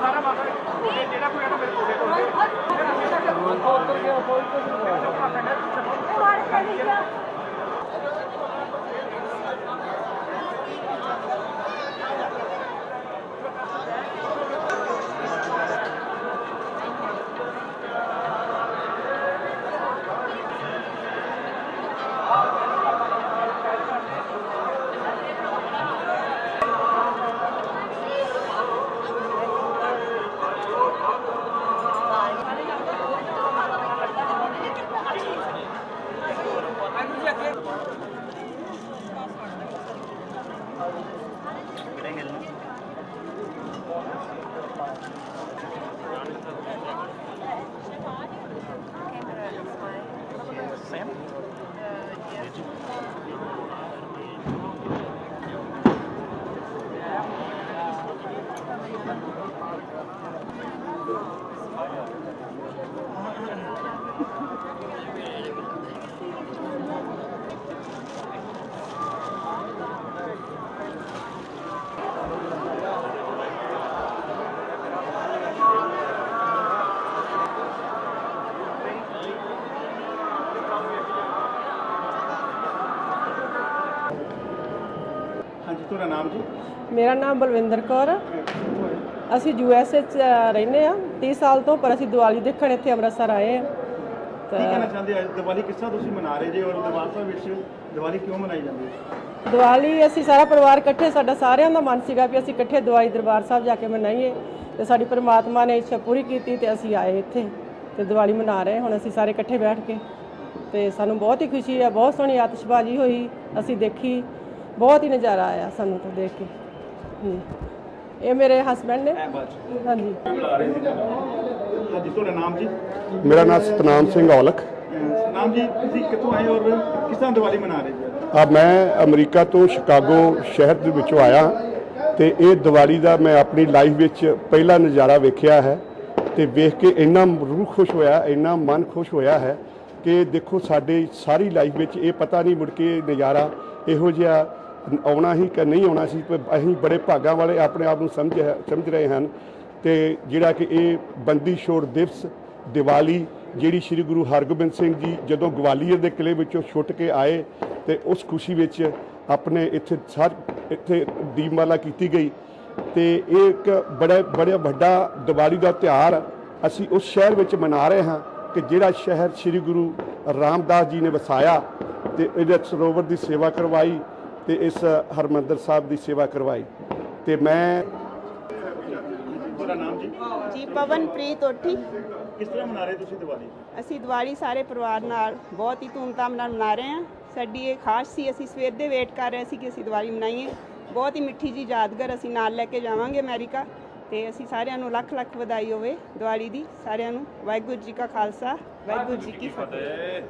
ਸਾਰਾ ਹਾਂਜੀ ਤੁਹਾਡਾ ਨਾਮ ਜੀ? ਮੇਰਾ ਨਾਮ ਬਲਵਿੰਦਰ ਕੌਰ ਆ। ਅਸੀਂ ਯੂ ਐਸ ਏ ਚ ਰਹਿੰਦੇ ਆ। 30 ਸਾਲ ਤੋਂ ਪਰ ਅਸੀਂ ਦੀਵਾਲੀ ਦੇਖਣ ਇੱਥੇ ਅੰਮ੍ਰਿਤਸਰ ਆਏ ਆ। ਕੀ ਕਹਿਣਾ ਚਾਹੁੰਦੇ ਅੱਜ ਦੀਵਾਲੀ ਕਿਸ ਤਰ੍ਹਾਂ ਤੁਸੀਂ ਮਨਾ ਰਹੇ ਜੇ ਔਰ ਦਰਬਾਰ ਸਾਹਿਬ ਵਿੱਚ ਦੀਵਾਲੀ ਕਿਉਂ ਮਨਾਈ ਜਾਂਦੀ ਹੈ? ਦੀਵਾਲੀ ਅਸੀਂ ਸਾਰਾ ਪਰਿਵਾਰ ਇਕੱਠੇ ਸਾਡਾ ਸਾਰਿਆਂ ਦਾ ਮਨ ਸੀਗਾ ਵੀ ਅਸੀਂ ਇਕੱਠੇ ਦੀਵਾਲੀ ਦਰਬਾਰ ਸਾਹਿਬ ਜਾ ਕੇ ਮਨਾਈਏ। ਤੇ ਸਾਡੀ ਪ੍ਰਮਾਤਮਾ ਨੇ ਇੱਛਾ ਪੂਰੀ ਕੀਤੀ ਤੇ ਅਸੀਂ ਆਏ ਇੱਥੇ ਤੇ ਦੀਵਾਲੀ ਮਨਾ ਰਹੇ। ਹੁਣ ਅਸੀਂ ਸਾਰੇ ਇਕੱਠੇ ਬੈਠ ਕੇ ਤੇ ਸਾਨੂੰ ਬਹੁਤ ਹੀ ਖੁਸ਼ੀ ਹੈ ਬਹੁਤ ਸੋਹਣੀ ਆਤਿਸ਼ਬਾਜ਼ੀ ਹੋਈ ਅਸੀਂ ਦੇਖੀ। ਬਹੁਤ ਹੀ ਨਜ਼ਾਰਾ ਆਇਆ ਸਾਨੂੰ ਤਾਂ ਦੇਖ ਕੇ। ਇਹ ਮੇਰੇ ਹਸਬੰਡ ਨੇ। ਹਾਂਜੀ। ਹਾਂਜੀ ਤੁਹਾਡਾ ਨਾਮ ਜੀ? ਮੇਰਾ ਨਾਮ ਸਤਨਾਮ ਸਿੰਘ ਔਲਖ। ਅਹ ਨਾਮ ਜੀ ਤੁਸੀਂ ਕਿੱਥੋਂ ਆਏ ਔਰ ਕਿਸ ਤਰ੍ਹਾਂ ਦੀਵਾਲੀ ਮਨਾ ਰਹੇ ਜੀ ਆ ਮੈਂ ਅਮਰੀਕਾ ਤੋਂ ਸ਼ਿਕਾਗੋ ਸ਼ਹਿਰ ਦੇ ਵਿੱਚੋਂ ਆਇਆ ਤੇ ਇਹ ਦੀਵਾਲੀ ਦਾ ਮੈਂ ਆਪਣੀ ਲਾਈਫ ਵਿੱਚ ਪਹਿਲਾ ਨਜ਼ਾਰਾ ਵੇਖਿਆ ਹੈ ਤੇ ਵੇਖ ਕੇ ਇੰਨਾ ਰੂਹ ਖੁਸ਼ ਹੋਇਆ ਇੰਨਾ ਮਨ ਖੁਸ਼ ਹੋਇਆ ਹੈ ਕਿ ਦੇਖੋ ਸਾਡੇ ਸਾਰੀ ਲਾਈਫ ਵਿੱਚ ਇਹ ਪਤਾ ਨਹੀਂ ਮੁੜ ਕੇ ਨਜ਼ਾਰਾ ਇਹੋ ਜਿਹਾ ਆਉਣਾ ਹੀ ਕਿ ਨਹੀਂ ਆਉਣਾ ਸੀ, ਪਰ ਅਸੀਂ ਬੜੇ ਭਾਗਾਂ ਵਾਲੇ ਆਪਣੇ ਆਪ ਨੂੰ ਸਮਝ ਸਮਝ ਰਹੇ ਹਨ। ਤੇ ਜਿਹੜਾ ਕਿ ਇਹ ਬੰਦੀ ਛੋੜ ਦਿਵਸ, ਦੀਵਾਲੀ, ਜਿਹੜੀ ਸ੍ਰੀ ਗੁਰੂ ਹਰਗੋਬਿੰਦ ਸਿੰਘ ਜੀ ਜਦੋਂ ਗਵਾਲੀਅਰ ਦੇ ਕਿਲੇ ਵਿੱਚੋਂ ਛੁੱਟ ਕੇ ਆਏ, ਤੇ ਉਸ ਖੁਸ਼ੀ ਵਿੱਚ ਆਪਣੇ ਇੱਥੇ ਸਰ, ਇੱਥੇ ਦੀਪਮਾਲਾ ਕੀਤੀ ਗਈ। ਤੇ ਇਹ ਇੱਕ ਬੜਾ ਬੜਾ ਵੱਡਾ ਦੀਵਾਲੀ ਦਾ ਤਿਉਹਾਰ ਅਸੀਂ ਉਸ ਸ਼ਹਿਰ ਵਿੱਚ ਮਨਾ ਰਹੇ ਹਾਂ ਕਿ ਜਿਹੜਾ ਸ਼ਹਿਰ ਸ੍ਰੀ ਗੁਰੂ ਰਾਮਦਾਸ ਜੀ ਨੇ ਵਸਾਇਆ, ਤੇ ਇਹਦੇ ਸਰੋਵਰ ਦੀ ਸੇਵਾ ਕਰਵਾਈ ਤੇ ਇਸ ਹਰਮੰਦਰ ਸਾਹਿਬ ਦੀ ਸੇਵਾ ਕਰਵਾਈ। ਤੇ ਮੈਂ ਤੁਹਾਡਾ ਨਾਮ ਜੀ? ਜੀ ਪਵਨਪ੍ਰੀਤ ਓਠੀ। ਕਿਸ ਤਰ੍ਹਾਂ ਮਨਾ ਰਹੇ ਤੁਸੀਂ ਦੀਵਾਲੀ? ਅਸੀਂ ਦੀਵਾਲੀ ਸਾਰੇ ਪਰਿਵਾਰ ਨਾਲ ਬਹੁਤ ਹੀ ਧੂਮਧਾਮ ਨਾਲ ਮਨਾ ਰਹੇ ਹਾਂ। ਸਾਡੀ ਇਹ ਖਾਸ ਸੀ ਅਸੀਂ ਸਵੇਰ ਦੇ ਵੇਟ ਕਰ ਰਹੇ ਸੀ ਕਿ ਅਸੀਂ ਦੀਵਾਲੀ ਮਨਾਈਏ। ਬਹੁਤ ਹੀ ਮਿੱਠੀ ਜੀ ਯਾਦਗਾਰ ਅਸੀਂ ਨਾਲ ਲੈ ਕੇ ਜਾਵਾਂਗੇ ਅਮਰੀਕਾ। ਤੇ ਅਸੀਂ ਸਾਰਿਆਂ ਨੂੰ ਲੱਖ ਲੱਖ ਵਧਾਈ ਹੋਵੇ ਦੀਵਾਲੀ ਦੀ ਸਾਰਿਆਂ ਨੂੰ। ਵਾਹਿਗੁਰੂ ਜੀ ਕਾ ਖਾਲਸਾ ਵਾਹਿਗੁਰੂ ਜੀ ਕੀ ਫਤਿਹ।